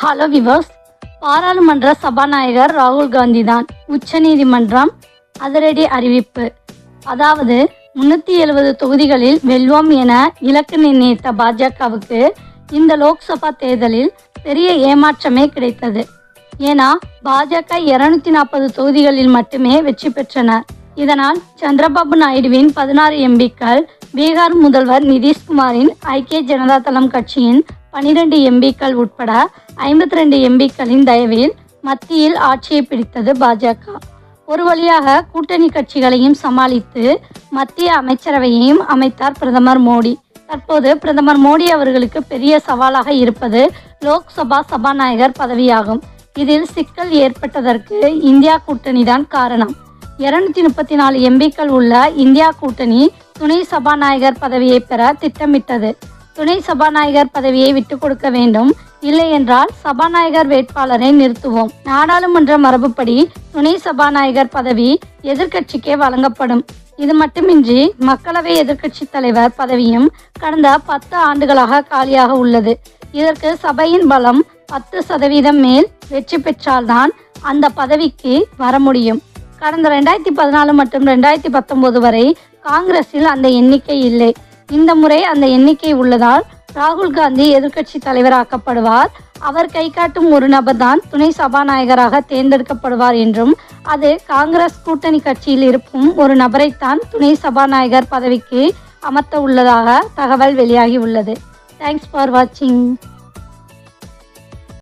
Hello viewers பாராளுமன்ற சபாநாயகர் ராகுல் காந்தி தான் உச்சநீதிமன்றம் அதிரடி அறிவிப்பு. அதாவது முன்னூற்றி எழுபது தொகுதிகளில் வெல்வோம் என இலக்கு நிர்ணயித்த பாஜகவுக்கு இந்த லோக்சபா தேர்தலில் பெரிய ஏமாற்றமே கிடைத்தது. ஏன்னா பாஜக இருநூத்தி நாற்பது தொகுதிகளில் மட்டுமே வெற்றி பெற்றனர் இதனால் சந்திரபாபு நாயுடுவின் பதினாறு எம்பிக்கள் பீகார் முதல்வர் நிதிஷ்குமாரின் ஐக்கிய ஜனதா தளம் கட்சியின் பனிரெண்டு எம்பிக்கள் உட்பட ஐம்பத்தி ரெண்டு எம்பிக்களின் தயவில் மத்தியில் ஆட்சியை பிடித்தது பாஜக. ஒரு வழியாக கூட்டணி கட்சிகளையும் சமாளித்து மத்திய அமைச்சரவையையும் அமைத்தார் பிரதமர் மோடி. தற்போது பிரதமர் மோடி அவர்களுக்கு பெரிய சவாலாக இருப்பது லோக்சபா சபாநாயகர் பதவியாகும். இதில் சிக்கல் ஏற்பட்டதற்கு இந்தியா கூட்டணி தான் காரணம். இருநூத்தி முப்பத்தி நாலு எம்பிக்கள் உள்ள இந்தியா கூட்டணி துணை சபாநாயகர் பதவியை பெற திட்டமிட்டது. துணை சபாநாயகர் பதவியை விட்டுக் கொடுக்க வேண்டும். இல்லை என்றால் சபாநாயகர் வேட்பாளரை நிறுத்துவோம். நாடாளுமன்ற மரபுப்படி துணை சபாநாயகர் பதவி எதிர்க்கட்சிக்கே வழங்கப்படும். இது மட்டுமின்றி மக்களவை எதிர்க்கட்சி தலைவர் பதவியும் கடந்த பத்து ஆண்டுகளாக காலியாக உள்ளது. இதற்கு சபையின் பலம் பத்து சதவீதம் மேல் வெற்றி பெற்றால்தான் அந்த பதவிக்கு வர முடியும். கடந்த ரெண்டாயிரத்தி பதினாலு மற்றும் ரெண்டாயிரத்தி பத்தொன்பது வரை காங்கிரஸில் அந்த எண்ணிக்கை இல்லை. இந்த முறை அந்த எண்ணிக்கை உள்ளதால் ராகுல் காந்தி எதிர்க்கட்சி தலைவராக்கப்படுவார். அவர் கை காட்டும் ஒரு நபர் தான் துணை சபாநாயகராக தேர்ந்தெடுக்கப்படுவார் என்றும் அது காங்கிரஸ் கூட்டணி கட்சியில் இருக்கும் ஒரு நபரைத்தான் துணை சபாநாயகர் பதவிக்கு அமர்த்த உள்ளதாக தகவல் வெளியாகி உள்ளது. தேங்க்ஸ் ஃபார் வாட்சிங்